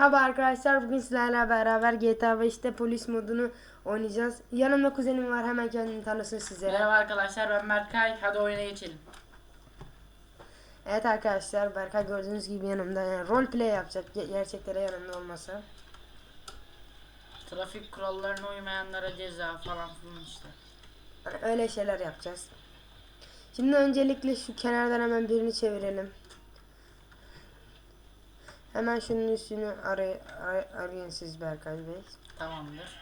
Merhaba arkadaşlar. Bugün sizlerle beraber GTA 5'te polis modunu oynayacağız. Yanımda kuzenim var. Hemen kendini tanısın sizlere. Merhaba arkadaşlar ben Berkay. Hadi oyuna geçelim. Evet arkadaşlar. Berkay gördüğünüz gibi yanımda. Yani role play yapacak. Ge- Gerçeklere yanımda olmasa. Trafik kurallarına uymayanlara ceza falan filan işte. Yani öyle şeyler yapacağız. Şimdi öncelikle şu kenardan hemen birini çevirelim. Hemen şunun üstünü aray aray arayın siz Berkay Bey. Tamamdır.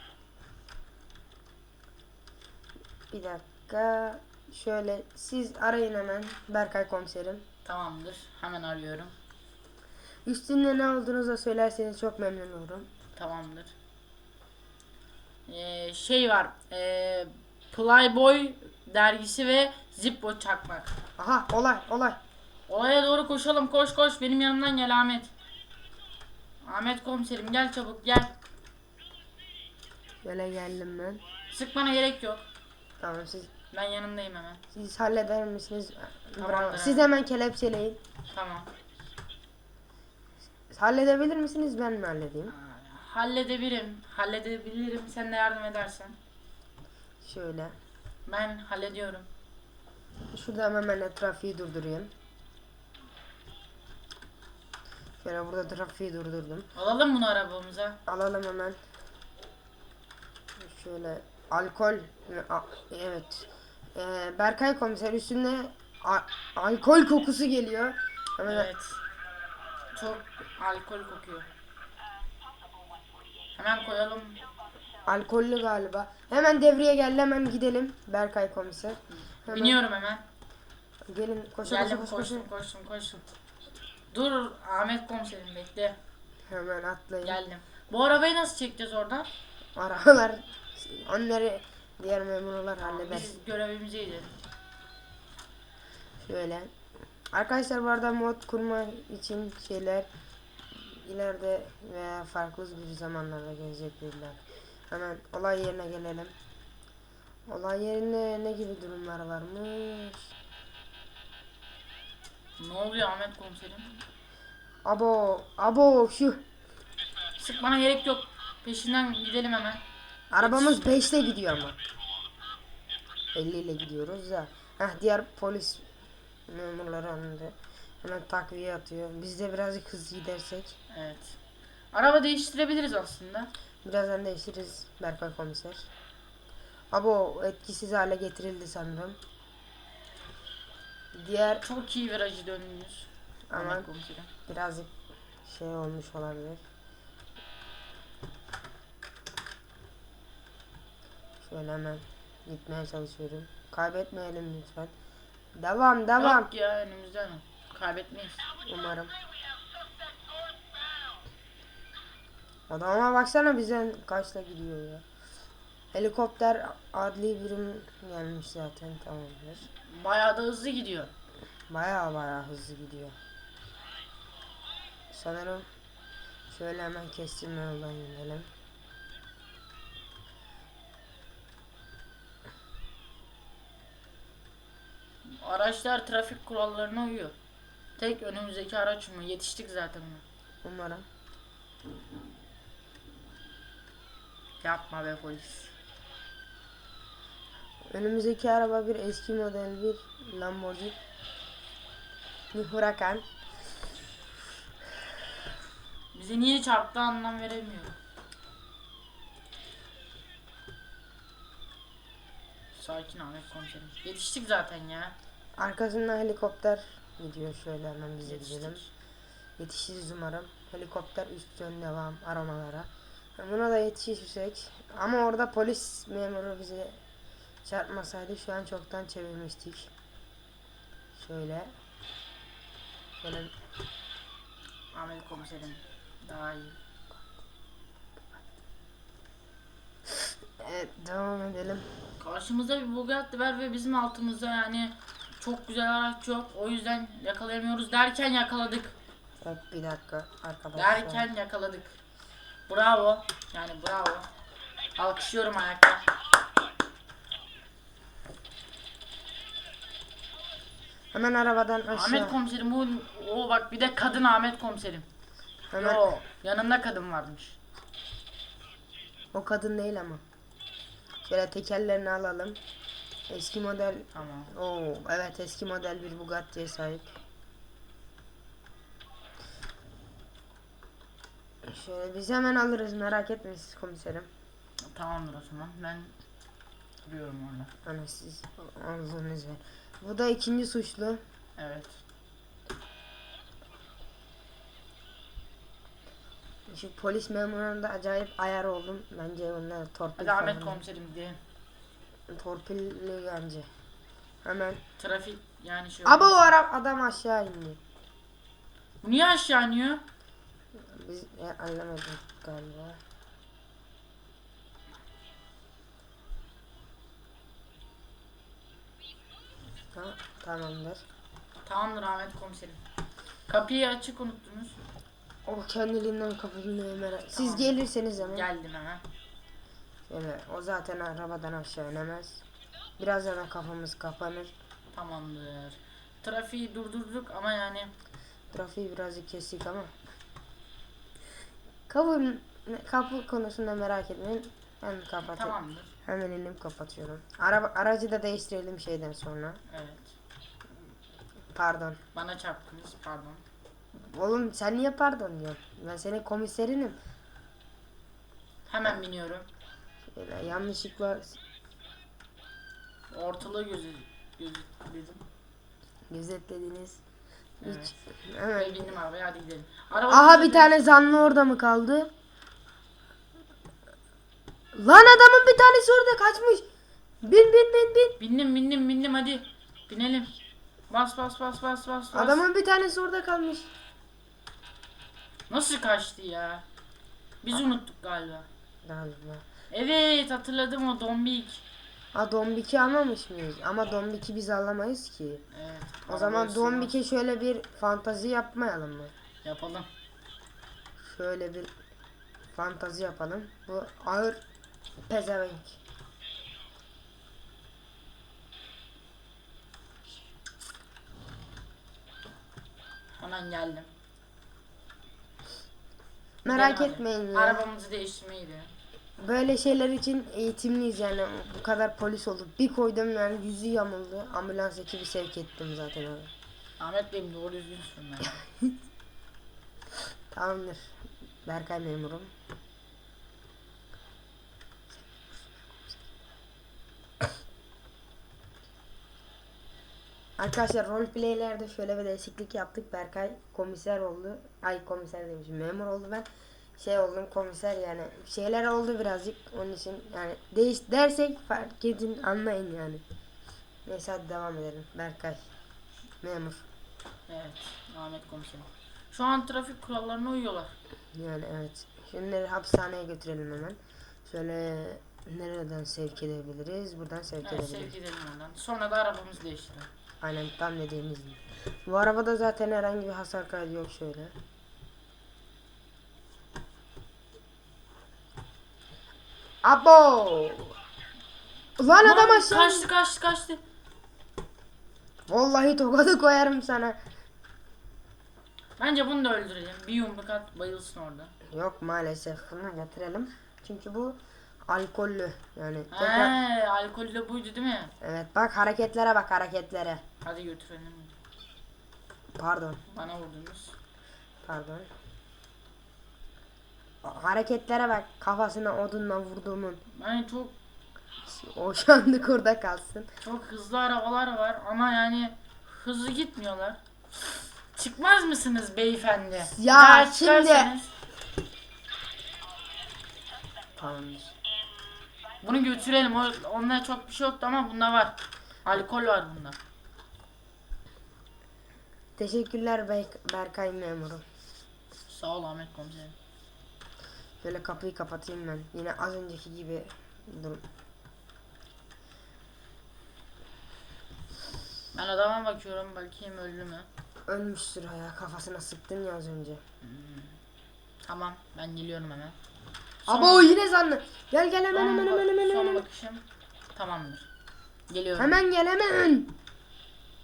Bir dakika. Şöyle siz arayın hemen Berkay komiserim. Tamamdır. Hemen arıyorum. Üstünde ne olduğunuzu da söylerseniz çok memnun olurum. Tamamdır. Ee, şey var. Ee, Playboy dergisi ve Zippo çakmak. Aha olay olay. Olaya doğru koşalım. Koş koş. Benim yanımdan gel Ahmet. Ahmet komiserim gel çabuk gel. Böyle geldim ben. Sıkmana gerek yok. Tamam siz Ben yanındayım hemen. siz halleder misiniz? Tamamdır Bravo. abi. Siz hemen kelepçeleyin. Tamam. Halledebilir misiniz ben mi halledeyim? Halledebilirim. Halledebilirim. Sen de yardım edersen. Şöyle. Ben hallediyorum. Şurada hemen ben de trafiği durdurayım. Şöyle burada trafiği durdurdum. Alalım bunu arabamıza. Alalım hemen. Şöyle alkol evet. Ee, Berkay komiser üstünde alkol kokusu geliyor. Hemen Evet. Çok alkol kokuyor. Hemen koyalım. alkollü galiba. Hemen devreye geldi hemen gidelim Berkay komiser. Hemen Biniyorum hemen. Gelin koşun Geldim koşun koşun. koştum koştum koştum. Dur Ahmet komiserim bekle. Hemen atlayın. Geldim. Bu arabayı nasıl çekeceğiz oradan? Arabalar onları diğer memurlar halleder. Biz görevimize gidelim. Şöyle. Arkadaşlar bu arada mod kurma için şeyler ileride veya farklı bir zamanlarda gelecektirler. Hemen olay yerine gelelim. Olay yerinde ne gibi durumlar varmış? Ne oluyor Ahmet komiserim? Abo, abo şu Sıkmana gerek yok. Peşinden gidelim hemen. arabamız 5'te gidiyor ama. 50 ile gidiyoruz ya. Heh, diğer polis memurları anladı. Hemen takviye atıyor. Biz de birazcık hızlı gidersek. Evet. Araba değiştirebiliriz aslında. Birazdan değiştiririz Berkay komiser. Abo etkisiz hale getirildi sanırım. Diğer Çok iyi virajı. Ahmet komiserim. birazcık şey olmuş olabilir. Şöyle hemen gitmeye çalışıyorum. Kaybetmeyelim lütfen. Devam devam. Yok ya önümüzden. Kaybetmeyiz. Umarım. Adama baksana bizden kaçta gidiyor ya. Helikopter adli birim gelmiş zaten tamamdır. Bayağı da hızlı gidiyor. Baya baya hızlı gidiyor. Sanırım şöyle hemen kestirme yoldan gidelim. Araçlar trafik kurallarına uyuyor. Tek önümüzdeki araç mı? Yetiştik zaten ona. Umarım. Yapma be polis. Önümüzdeki araba bir eski model bir Lamborghini Huracan. Bize niye çarptı anlam veremiyorum. Sakin Ahmet komiserim. Yetiştik zaten ya. Arkasından helikopter gidiyor şöyle hemen bize gidelim. Yetişiriz umarım. Helikopter üst yön devam aramalara. Buna da yetişirsek. Ama orada polis memuru bize çarpmasaydı şu an çoktan çevirmiştik. Şöyle. Şöyle Ahmet komiserim. Daha iyi. evet, devam edelim. Karşımızda bir Bugatti var ve bizim altımızda yani çok güzel araç yok. O yüzden yakalayamıyoruz derken yakaladık. Evet, bir dakika arkadaşlar. Derken yakaladık. Bravo. Yani bravo. Alkışlıyorum ayakta. Hemen arabadan aşağı. Ahmet komiserim bu o bak bir de kadın Ahmet komiserim. Hemen Yo Yanında kadın varmış. O kadın değil ama. Şöyle tekerlerini alalım. Eski model. Tamam. Oo evet eski model bir Bugatti'ye sahip. Şöyle biz hemen alırız merak etmeyin siz komiserim. Tamamdır o zaman. Ben duruyorum orada. Hani siz aldığınız yer. Bu da ikinci suçlu. Evet. Şu polis memurunda acayip ayar oldum. Bence onlar torpil Hadi Ahmet falan. komiserim gidelim. Torpilli bence. Hemen. Trafik yani şey Aba o olmaz. ara adam aşağı indi. Bu niye aşağı iniyor? Biz ya, anlamadık galiba. Ha, tamamdır. Tamamdır Ahmet komiserim. Kapıyı açık unuttunuz. O kendiliğinden kapatılıyor merak. Siz gelirseniz hemen. Geldim hemen. Şöyle, o zaten arabadan aşağı inemez. Birazdan da kafamız kapanır. Tamamdır. Trafiği durdurduk ama yani Trafiği birazcık kestik ama. Kapı, kapı konusunda merak etmeyin. Ben kapatıyorum. tamamdır. Hemen elim kapatıyorum. Araba, aracı da değiştirelim şeyden sonra. Evet. Pardon. Bana çarptınız pardon. Oğlum sen niye pardon diyorsun? Ben senin komiserinim. Hemen biniyorum. Şöyle yanlışlıkla Ortalığı gözü gözetledim. gözetlediniz. Evet. Hiç. Ve Hemen. bindim arabaya hadi gidelim. Araba Aha bir tane zanlı orada mı kaldı? Lan adamın bir tanesi orada kaçmış. Bin bin bin bin. Bindim bindim bindim hadi. Binelim. Bas bas bas bas bas bas. Adamın bir tanesi orada kalmış. Nasıl kaçtı ya? Biz unuttuk galiba. Galiba. Evet hatırladım o dombik. Ha Dombik'i almamış mıyız? Ama Dombik'i biz alamayız ki. Evet. O zaman Dombik'e şöyle bir fantazi yapmayalım mı? Yapalım. Şöyle bir fantazi yapalım. Bu ağır pezevenk. Hemen geldim. Merak hadi. etmeyin ya. Arabamızı değiştirmeydi. Böyle şeyler için eğitimliyiz yani. Bu kadar polis olduk. Bir koydum yani yüzü yamuldu. Ambulans ekibi sevk ettim zaten oraya. Ahmet Bey'im doğru düzgün sürün ben. Tamamdır. Berkay memurum. Arkadaşlar roleplaylerde şöyle bir değişiklik yaptık. Berkay komiser oldu. Ay komiser demişim. Memur oldu ben. Şey oldum komiser yani. Şeyler oldu birazcık. Onun için yani değiş dersek fark edin anlayın yani. Neyse hadi devam edelim. Berkay. Memur. Evet. Ahmet komiserim. Şu an trafik kurallarına uyuyorlar. Yani evet. Şunları hapishaneye götürelim hemen. Şöyle nereden sevk edebiliriz? Buradan sevk Evet edebiliriz. sevk edelim oradan. Sonra da arabamızı değiştirelim. Aynen tam dediğimiz gibi. Bu arabada zaten herhangi bir hasar kaydı yok şöyle. Abo! Ulan adam Lan, aşağı. Kaçtı kaçtı kaçtı. Vallahi tokadı koyarım sana. Bence bunu da öldürelim. Bir yumruk at bayılsın orada. Yok maalesef bunu getirelim. Çünkü bu alkollü yani. Tekrar... He, alkollü buydu değil mi? Evet bak hareketlere bak hareketlere. Hadi götürelim. Pardon. Bana vurdunuz. Pardon. Hareketlere bak kafasına odunla vurduğumun. Yani çok O şu anlık orada kalsın. çok hızlı arabalar var ama yani hızlı gitmiyorlar. Çıkmaz mısınız beyefendi? Ya Daha şimdi- çıkarsanız Tamamdır. Bunu götürelim. O, onda çok bir şey yoktu ama bunda var. Alkol var bunda. Teşekkürler Bey Berkay memurum. Sağ ol Ahmet komiserim. Şöyle kapıyı kapatayım ben. Yine az önceki gibi durum. Ben adama bakıyorum bakayım öldü mü? Ölmüştür ya kafasına sıktın ya az önce. Tamam ben geliyorum hemen. Aba o yine zanlı. Gel gel hemen Son, hemen hemen hemen son hemen. bakışım. Tamamdır. Geliyorum. Hemen gel hemen.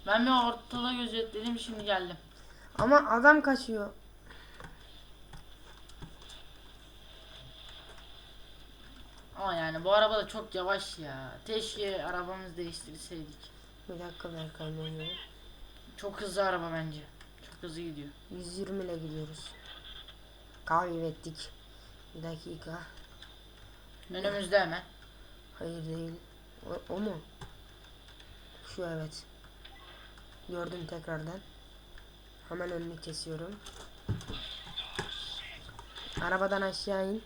Ben bir ortada gözetledim şimdi geldim. Ama adam kaçıyor. Ama yani bu araba da çok yavaş ya. Keşke arabamızı değiştirseydik. Bir dakika Berkay ne? Çok hızlı araba bence. Çok hızlı gidiyor. 120 ile gidiyoruz. Kaybettik. Bir dakika. Önümüzde hemen. Hayır değil. O, o mu? Şu evet. Gördüm tekrardan. Hemen önünü kesiyorum. Arabadan aşağı in.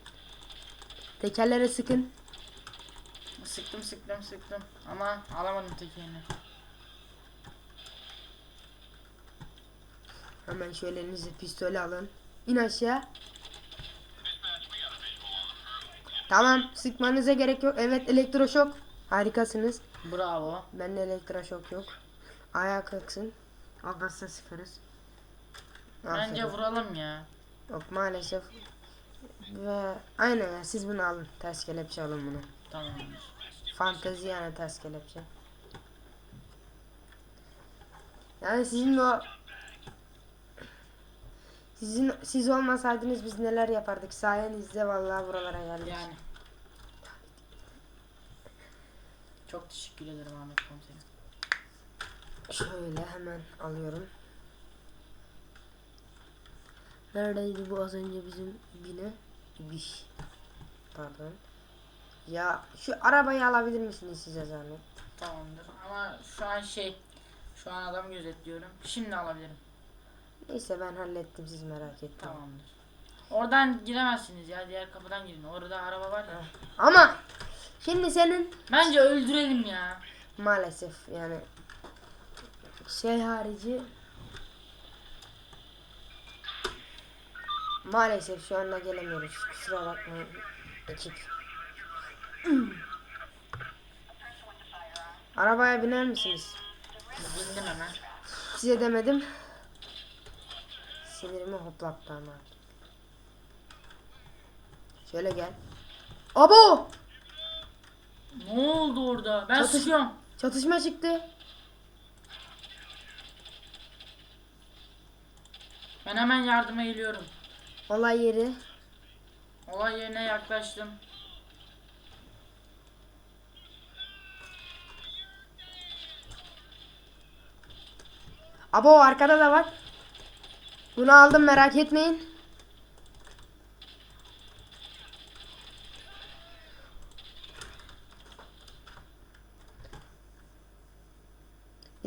Tekerlere sıkın. Sıktım sıktım sıktım. Ama alamadım tekerini. Hemen şöyle elinize pistolü alın. İn aşağı. Tamam sıkmanıza gerek yok. Evet elektroşok. Harikasınız. Bravo. Bende elektroşok yok. Ayağa kalksın. Almazsa sıkarız. Bence Aferin. vuralım ya. Yok maalesef. Ve aynen ya siz bunu alın. Ters kelepçe alın bunu. Tamamdır. Fantezi yani ters kelepçe. Yani sizin o sizin siz olmasaydınız biz neler yapardık sayenizde vallahi buralara geldik. Yani. Çok teşekkür ederim Ahmet komiserim. Şöyle hemen alıyorum. Neredeydi bu az önce bizim bine? İbiş. Pardon. Ya şu arabayı alabilir misiniz size zahmet? Tamamdır. Ama şu an şey. Şu an adam gözetliyorum. Şimdi alabilirim. Neyse ben hallettim siz merak etmeyin. Tamamdır. Oradan giremezsiniz ya. Diğer kapıdan girin. Orada araba var ya. Ama şimdi senin Bence öldürelim ya. maalesef yani şey harici maalesef şu anda gelemiyoruz. Kusura bakmayın ekip. Arabaya biner misiniz? Bindim hemen. Size demedim. Sinirimi hoplattı ama. Şöyle gel. Abo! Ne oldu orada? Ben Çatış- sıkıyorum. Çatışma çıktı. Ben hemen yardıma geliyorum. Olay yeri. Olay yerine yaklaştım. Abo arkada da var. Bunu aldım merak etmeyin.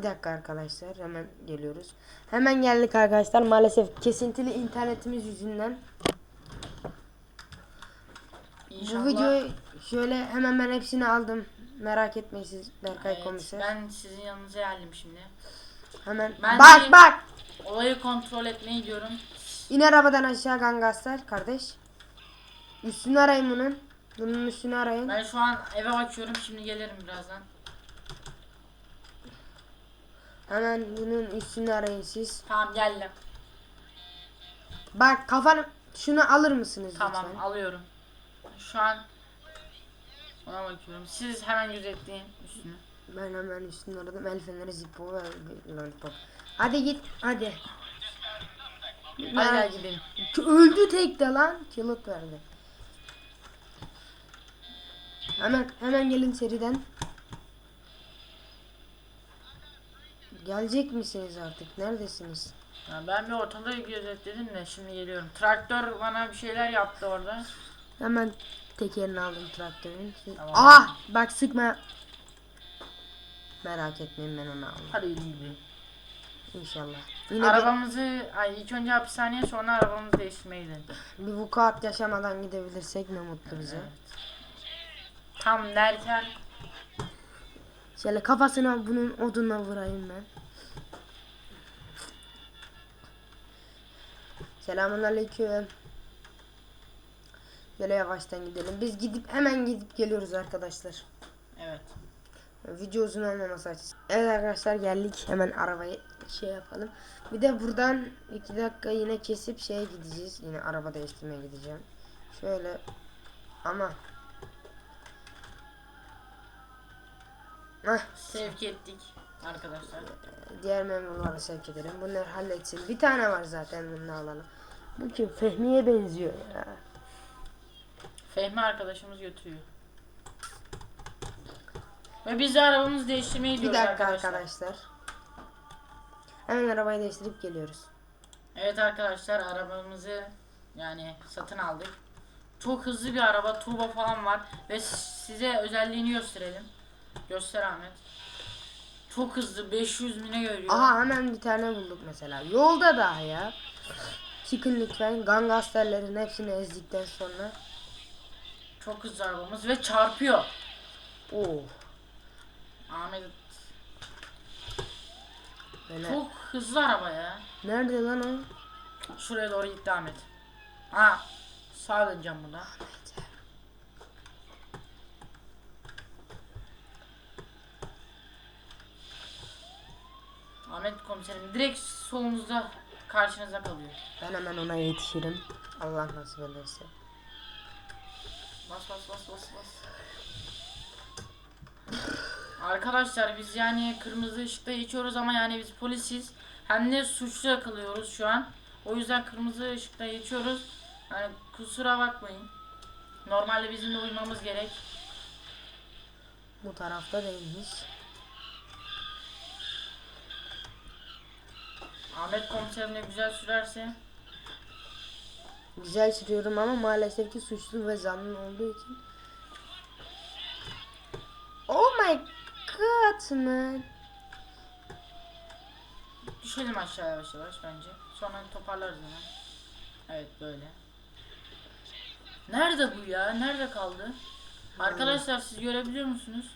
Bir dakika arkadaşlar hemen geliyoruz. Hemen geldik arkadaşlar. Maalesef kesintili internetimiz yüzünden. İnşallah. Bu videoyu şöyle hemen ben hepsini aldım. Merak etmeyin siz Berkay Evet, komiser. ben sizin yanınıza geldim şimdi. Hemen Ben bak bak. Olayı kontrol etmeye gidiyorum. İn arabadan aşağı gangaslar kardeş. Üstünü arayın bunun. Bunun üstünü arayın. Ben şu an eve bakıyorum. Şimdi gelirim birazdan. Hemen bunun üstünü arayın siz. Tamam geldim. Bak kafanı şunu alır mısınız Tamam lütfen? alıyorum. Şu an ona bakıyorum. Siz hemen gözetleyin üstünü. Ben hemen üstünü aradım. El feneri zippo ve lollipop. Hadi git hadi. Hadi gel gidelim. öldü tek de lan. Kilit verdi. Hemen hemen gelin seriden. Gelecek misiniz artık? Neredesiniz? Ya ben bir ortalığı gözetledim de şimdi geliyorum. Traktör bana bir şeyler yaptı orada. Hemen tekerini aldım traktörün. Tamam. Ah bak sıkma. Merak etmeyin ben onu aldım. Hadi gidelim. İnşallah. Yine Arabamızı ay ilk önce hapishaneye sonra arabamızı değiştirmeye gidelim. bir, bir vukuat yaşamadan gidebilirsek ne mutlu bize. Evet. Tam derken Şöyle kafasına bunun odunla vurayım ben. Selamun aleyküm. Yavaştan gidelim. Biz gidip hemen gidip geliyoruz arkadaşlar. evet. Video uzun olmaması açısından. Evet arkadaşlar geldik. Hemen arabayı şey yapalım. Bir de buradan iki dakika yine kesip şeye gideceğiz. Yine araba değiştirmeye gideceğim. Şöyle ama Heh, Sevk ettik arkadaşlar. diğer memurlara sevk edelim. Bunları halletsin. Bir tane var zaten bunu alalım. Bu kim? Fehmi'ye benziyor ya. Fehmi arkadaşımız götürüyor. Ve biz de arabamızı değiştirmeye Bir gidiyoruz dakika arkadaşlar. arkadaşlar. Hemen arabayı değiştirip geliyoruz. Evet arkadaşlar arabamızı yani satın aldık. Çok hızlı bir araba, turbo falan var ve size özelliğini gösterelim. Göster Ahmet. Çok hızlı 500 mine görüyor. Aha hemen bir tane bulduk mesela. Yolda daha ya. Çıkın lütfen. Gangsterlerin hepsini ezdikten sonra. Çok hızlı arabamız ve çarpıyor. Oo. Ahmet Böyle. çok hızlı araba ya. Nerede lan o? Şuraya doğru gitti Ahmet. Ha sağ döneceğim buna. Ahmet komiserim direkt solunuzda karşınıza kalıyor. Ben hemen ona yetişirim. Allah nasip ederse. Bas bas bas bas bas. Arkadaşlar biz yani kırmızı ışıkta geçiyoruz ama yani biz polisiz. Hem de suçlu yakalıyoruz şu an. O yüzden kırmızı ışıkta geçiyoruz. Yani kusura bakmayın. Normalde bizim de uymamız gerek. Bu tarafta değilmiş. Ahmet komiserim de güzel sürerse. Güzel sürüyorum ama maalesef ki suçlu ve zanlı olduğu için. Oh my god man. Düşelim aşağı yavaş yavaş bence. Sonra toparlarız hemen. Evet böyle. Nerede bu ya? Nerede kaldı? Arkadaşlar siz görebiliyor musunuz?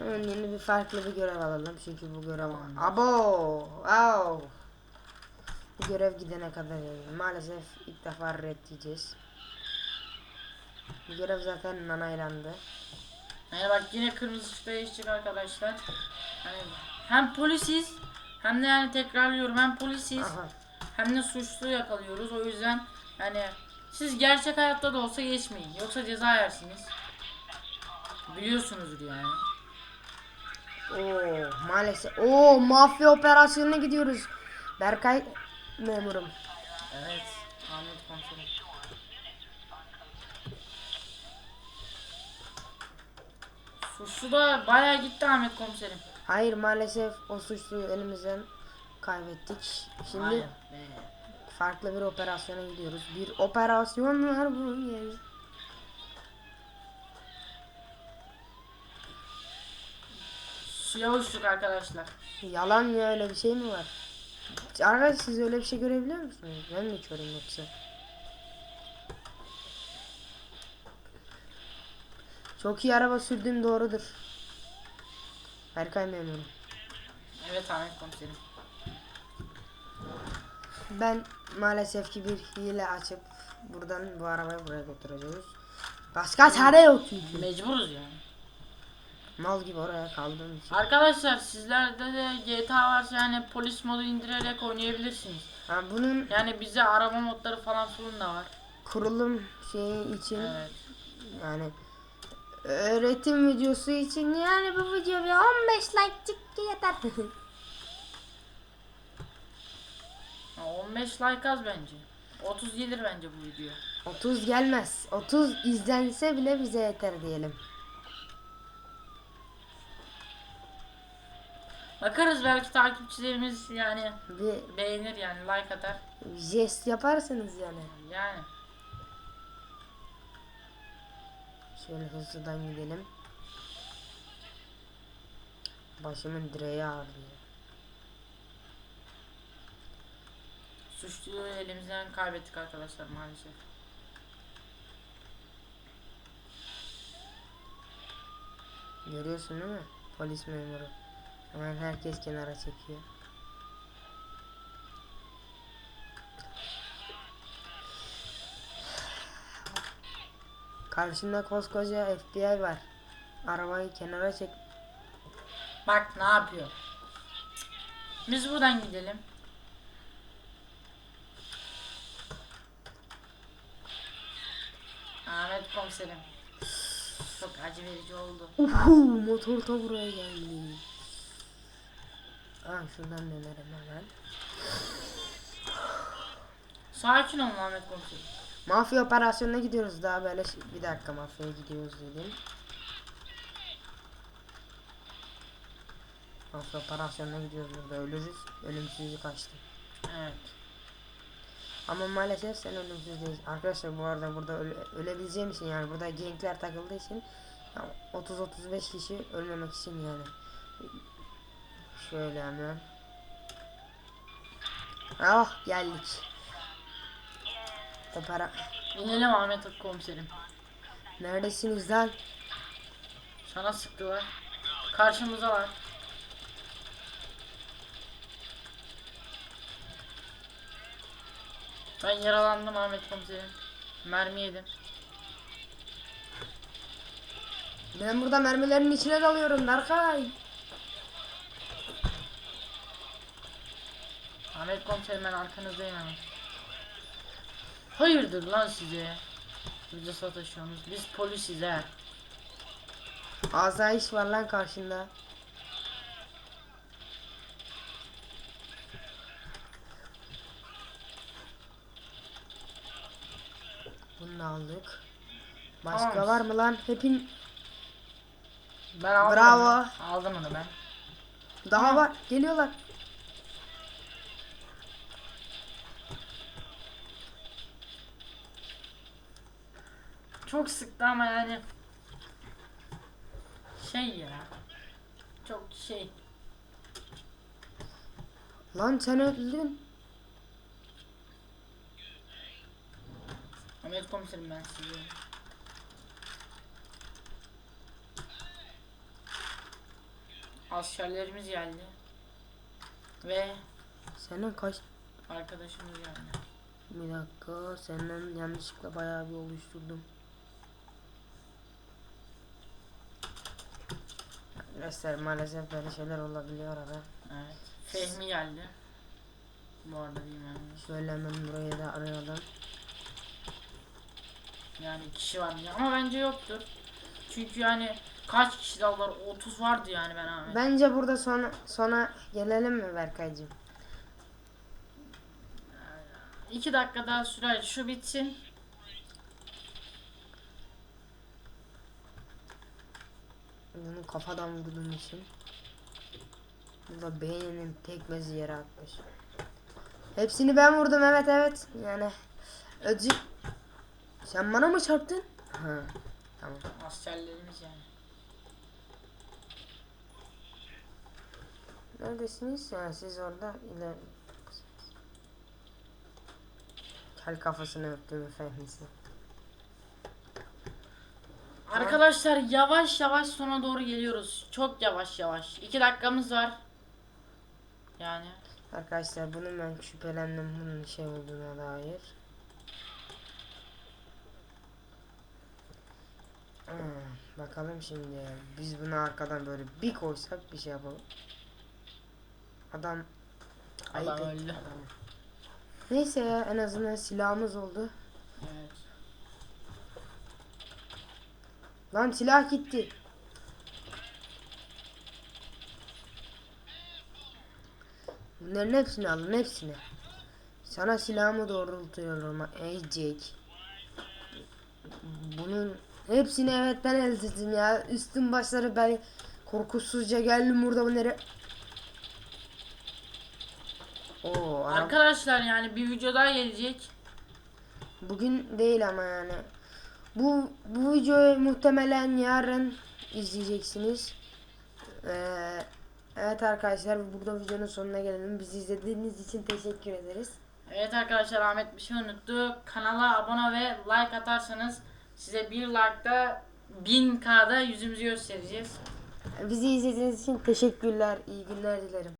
Hemen yeni bir farklı bir görev alalım çünkü bu görev Abo! Wow! Bu görev gidene kadar yani. Maalesef ilk defa red diyeceğiz. Bu görev zaten nanaylandı. Yani bak yine kırmızı ışıkta geçecek arkadaşlar. Hani hem polisiz hem de yani tekrarlıyorum hem polisiz Aha. hem de suçlu yakalıyoruz. O yüzden yani siz gerçek hayatta da olsa geçmeyin. Yoksa ceza yersiniz. Biliyorsunuzdur yani. Oo, maalesef. Oo, mafya operasyonuna gidiyoruz. Berkay memurum. Evet. Ahmet komiserim. Suçlu da bayağı gitti Ahmet komiserim. Hayır maalesef o suçluyu elimizden kaybettik. Şimdi. Be. farklı bir operasyona gidiyoruz. Bir operasyon var bu gece. Uçtuk arkadaşlar. Yalan ya öyle bir şey mi var? Arkadaşlar siz öyle bir şey görebiliyor musunuz? Ben mi içiyorum yoksa? Çok iyi araba sürdüğüm doğrudur. Berkay memurum. Evet Ahmet komiserim. Ben maalesef ki bir hile açıp buradan bu arabayı buraya götüreceğiz. Başka çare yok çünkü. Mecburuz yani. Mal gibi oraya kaldığım için. Arkadaşlar sizlerde de GTA varsa yani polis modu indirerek oynayabilirsiniz. Ha, bunun Yani bize arama modları falan filan da var. kurulum şeyi için Evet. yani öğretim videosu için yani bu video bir 15 like çıktı yeter. Ha, 15 like az bence. 30 gelir bence bu video. 30 gelmez. 30 izlense bile bize yeter diyelim. Bakarız belki takipçilerimiz yani Bir beğenir yani like atar. jest yaparsınız yani. Yani Şöyle hızlıdan gidelim. Başımın direği ağrıyor. suçluyu elimizden kaybettik arkadaşlar maalesef. Görüyorsun değil mi? Polis memuru. Hemen herkes kenara çekiyor. Karşında koskoca FBI var. Arabayı kenara çek. Bak ne yapıyor. Biz buradan gidelim. Ahmet komiserim. Çok acı verici oldu. Uhu, motor da buraya geldi. Ah şuradan dönerim hemen. Sakin olun Ahmet komiserim. Mafya operasyonuna gidiyoruz daha böyle şey- bir dakika mafyaya gidiyoruz dedim. Mafya operasyonuna gidiyoruz burada ölürüz. Ölümsüzlük açtım. Evet. Ama maalesef sen ölümsüz değilsin. Arkadaşlar bu arada burada öle- ölebileceğim için yani burada gankler takıldığı için ya 30-35 kişi ölmemek için yani. Şöyle hemen. Ah geldik. Opera. İnelim Ahmet komiserim. Neredesiniz lan? Sana sıktılar. Karşımıza var. Ben yaralandım Ahmet komiserim. Mermi yedim. Ben burada mermilerin içine dalıyorum Darkay. Ahmet komiserim ben arkanızdayım hemen. Hayırdır lan size? Bize sataşıyorsunuz. Biz polisiz he. Asayiş var lan karşında. Bunu aldık. Başka Tamam. var mı lan? Hepin Ben aldım Bravo. Onu. Aldım onu ben. daha Tamam. var. Geliyorlar. Çok sıktı ama yani şey ya. Çok şey. Lan sen öldün. Ahmet komiserim ben sizi. Askerlerimiz geldi. Ve Senin kaç... arkadaşımız geldi. Bir dakika. Senden yanlışlıkla bayağı bir oluşturdum. Arkadaşlar maalesef böyle şeyler olabiliyor arada. Evet. Fehmi geldi. Bu arada yani. Şöyle hemen buraya da arayalım. Yani kişi var mı? Ama bence yoktur. Çünkü yani kaç kişi dallar? 30 vardı yani ben Ahmet. Bence burada sona, sona gelelim mi Berkaycığım? 2 dakika daha sürer. Şu bitsin. Bunu kafadan için. Burada beyninin tekmesi yere atmış. Hepsini ben vurdum evet evet. Yani öcü... Sen bana mı çarptın? Ha. Tamam. Askerlerimiz yani. Neredesiniz? Ha, siz orada iler... Kel kafasını öptüğümü fehmisi. Arkadaşlar yavaş yavaş sona doğru geliyoruz. Çok yavaş yavaş. 2 dakikamız var. Yani. Arkadaşlar bunu ben şüphelendim bunun şey olduğuna dair. Hmm, bakalım şimdi biz bunu arkadan böyle bir koysak bir şey yapalım. Adam Adam ayıp öldü. Neyse ya en azından silahımız oldu. Evet. Lan silah gitti. Bunların hepsini alın hepsini. Sana silahımı doğrultuyorum ey Jake. Bunun hepsini evet ben elde ettim ya. Üstün başları ben korkusuzca geldim burada bu nere? Oo, Arkadaşlar yani bir video daha gelecek. Bugün değil ama yani. Bu bu videoyu muhtemelen yarın izleyeceksiniz. Ee, evet arkadaşlar burada videonun sonuna gelelim. Bizi izlediğiniz için teşekkür ederiz. Evet arkadaşlar Ahmet bir şey unuttu. Kanala abone ve like atarsanız size bir like'da 1000k'da yüzümüzü göstereceğiz. Bizi izlediğiniz için teşekkürler. İyi günler dilerim.